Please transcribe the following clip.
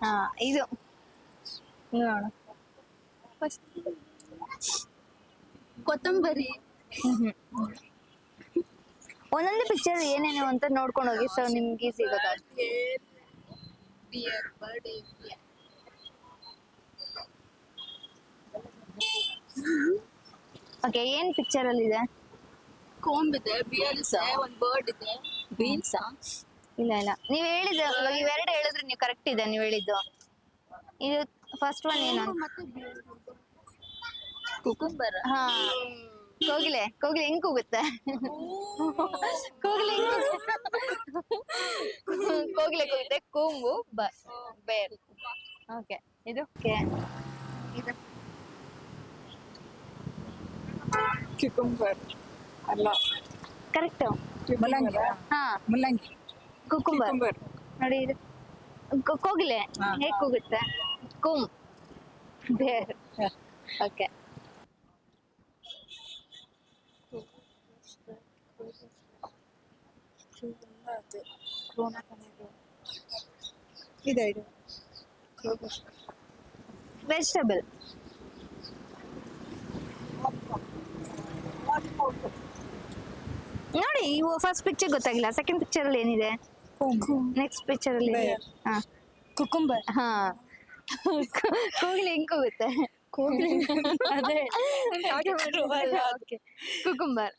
ಹಾ ಇದು. ನೋಡ. ಕೊತ್ತಂಬರಿ. ಒಂದೊಂದೇ ಪಿಕ್ಚರ್ ಏನೇನು ಅಂತ ನೋಡ್ಕೊಂಡು ಹೋಗಿ ಸೊ ನಿಮ್ಗೆ ಈಸಿ ಬರ್ಡೇ ಓಕೆ ಏನ್ ಪಿಕ್ಚರ್ ಅಲ್ಲಿ ಇದೆ ಕೋಂಬ್ ಇದೆ ಬಿಯರ್ ಇದೆ ಒಂದ್ ಬರ್ಡ್ ಇದೆ ಬೀನ್ಸ್ ಇಲ್ಲ ಇಲ್ಲ. ನೀವು ಹೇಳಿದ ಇವಾಗ ಇವೆರಡು ಹೇಳಿದ್ರೆ ನೀವು ಕರೆಕ್ಟ್ ಇದೆ ನೀವು ಹೇಳಿದ್ದು. ಇದು ಫಸ್ಟ್ ಒನ್ ಏನು? ಕುಕುಂಬರ್? ಹಾ. ಕೋಗಿಲೆ ಕೋಗಿಲೆ ಹೆಂಗ್ ಕೂಗುತ್ತೆ? ಕೋಗಿಲೆ ಕೋಗಿಲೆ ಕೂಗುತ್ತೆ ಕೂಂಬು ಬ ಬೇರ್. ಓಕೆ ಇದು? ಓಕೆ. ಇದು. ಕ್ಯುಕುಂಬರ್ ಅಲ್ಲ. ಕರೆಕ್ಟ್ ಮುಲ್ಲಂಗಿ. ಹಾ. ಮುಲ್ಲಂಗಿ. ಕುಕುಂಬರ್. ನೋಡಿ ಇದು. ಕೋ- ಕೋಗಿಲೆ. ಹಾ. ಹೇಗ್ ಕೂಗುತ್ತೆ? ಕುಂ. ಬೇರ್. ಓಕೆ. ಇದೆ ಇದೆ. ವೆಜಿಟಬಲ್. ನೋಡಿ ಇವು ಫಸ್ಟ್ ಪಿಕ್ಚರ್ ಗೊತ್ತಾಗಿಲ್ಲ. ಸೆಕೆಂಡ್ ಪಿಕ್ಚರ್ ಅಲ್ಲಿ ಏನಿದೆ? ನೆಕ್ಸ್ಟ್ ಪಿಕ್ಚರ್ ಅಲ್ಲಿ. ಹಾ. ಕುಕುಂಬರ್ ಹಾ. ಕೋಗಿಲೆ ಹೆಂಗ್ ಕೂಗುತ್ತೆ ಕೋಗಿಲೆ ಕುಕುಂಬರ್